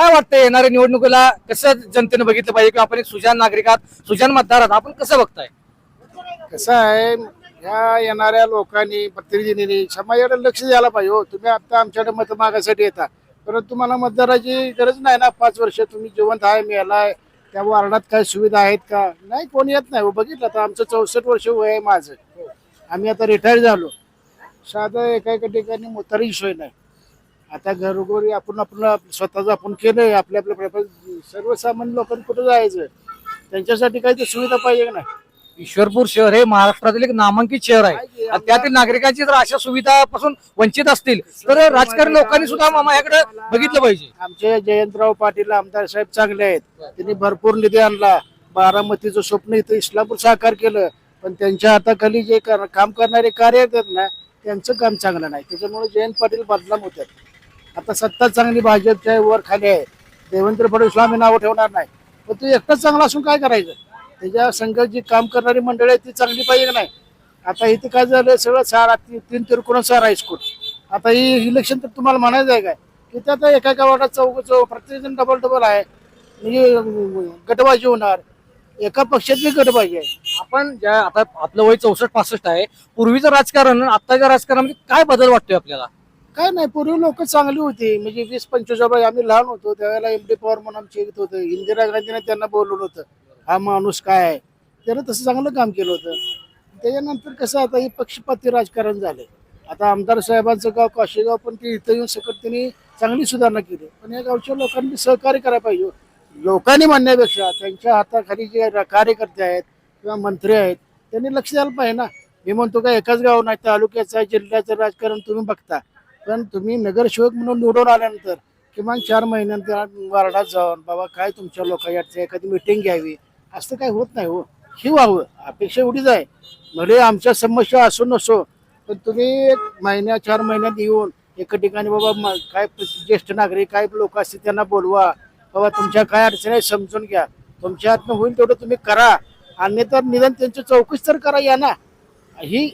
काय वाटतं येणाऱ्या निवडणुकीला? कसं जनतेनं बघितलं पाहिजे किंवा आपण एक सुजान नागरिकात सुजान मतदार आहात आपण कसं बघताय? कसं आहे ह्या येणाऱ्या लोकांनी प्रतिनिधींनी समाजाकडे लक्ष द्यायला पाहिजे हो. तुम्ही आता आमच्याकडे मत मागायसाठी येता. परंतु तुम्हाला मतदाराची गरज नाही ना पाच वर्ष तुम्ही जिवंत आहे मिळालाय त्या वार्डात काय सुविधा आहेत का? नाही कोणी येत नाही हो. बघितलं आता आमचं चौसष्ट वर्ष वय आहे माझं. आम्ही आता रिटायर झालो. साधं एका एका ठिकाणी मोतारी सोय नाही. आता घरोघरी आपण आपलं स्वतःच आपण केलंय आपल्या आपल्या सर्वसामान्य लोकांनी कुठं जायचं? त्यांच्यासाठी काही तर सुविधा पाहिजे का नाही? ईश्वरपूर शहर हे महाराष्ट्रातील एक नामांकित शहर आहे. आणि त्यातील नागरिकांची जर अशा सुविधापासून वंचित असतील तर राजकारणी लोकांनी सुद्धा मामा याकडे बघितलं पाहिजे. आमचे जयंतराव पाटील आमदार साहेब चांगले आहेत. त्यांनी भरपूर निधी आणला. बारामतीचं स्वप्न इथं इस्लामपूर साकार केलं. पण त्यांच्या हाताखाली जे कर- काम करणारे कार्यरत आहेत ना त्यांचं काम चांगलं नाही. त्याच्यामुळे जयंत पाटील बदनाम होतात आता सत्ता चांगली भाजपच्या आहे, वर खाली आहे. देवेंद्र फडणवीस आम्ही नावं ठेवणार नाही. पण तू एकटाच चांगला असून काय करायचं? त्याच्या संघ जी काम करणारी मंडळी आहे ती चांगली पाहिजे का नाही? आता इथे काय झालं सगळं सहा ती- तीन तिरकोणा सारा हायस्कूल आता ही इलेक्शन तर तुम्हाला म्हणायचं आहे काय? की त्यात एका एका वाटात चौक चौ प्रत्येकजण डबल डबल आहे. म्हणजे गटबाजी होणार. एका पक्षातली गटबाजी आहे. आपण ज्या आता आपलं वय चौसष्ट पासष्ट आहे. पूर्वीचं राजकारण आत्ताच्या राजकारणामध्ये काय बदल वाटतोय आपल्याला? काय नाही पूर्वी लोक चांगली होती. म्हणजे वीस पंचवीस वर्ष आम्ही लहान होतो त्यावेळेला एम डी पवार म्हणून आमचे येत होतं. इंदिरा गांधीने त्यांना बोलवलं होतं. हा माणूस काय आहे? त्यानं तसं चांगलं काम केलं होतं. त्याच्यानंतर कसं आता हे पक्षपाती राजकारण झालंय. आता आमदार साहेबांचं गाव काशेगाव पण ते इथं येऊन सकट त्यांनी चांगली सुधारणा केली. पण या गावच्या लोकांनी सहकार्य करायला पाहिजे. लोकांनी म्हणण्यापेक्षा त्यांच्या हाताखाली जे कार्यकर्ते आहेत किंवा मंत्री आहेत त्यांनी लक्ष द्यायला पाहिजे ना. मी म्हणतो का एकाच गाव नाही तालुक्याचं जिल्ह्याचं राजकारण तुम्ही बघता. पण तुम्ही नगरसेवक म्हणून निवडून आल्यानंतर किमान चार महिन्यानंतर वार्डात जाऊन बाबा काय तुमच्या लोकांच्या एखादी मिटिंग घ्यावी. असं काय होत नाही हो. ही व्हावं. अपेक्षा एवढीच आहे. भले आमच्या समस्या असो नसो पण तुम्ही एक महिन्या चार महिन्यात येऊन एका ठिकाणी बाबा काय ज्येष्ठ नागरिक काय लोक असतील त्यांना बोलवा. बाबा तुमच्या काय अडचणी आहे समजून घ्या. तुमच्या हातनं होईल तेवढं तुम्ही करा. अन्यथा निदान त्यांची चौकशी तर करा या ना. ही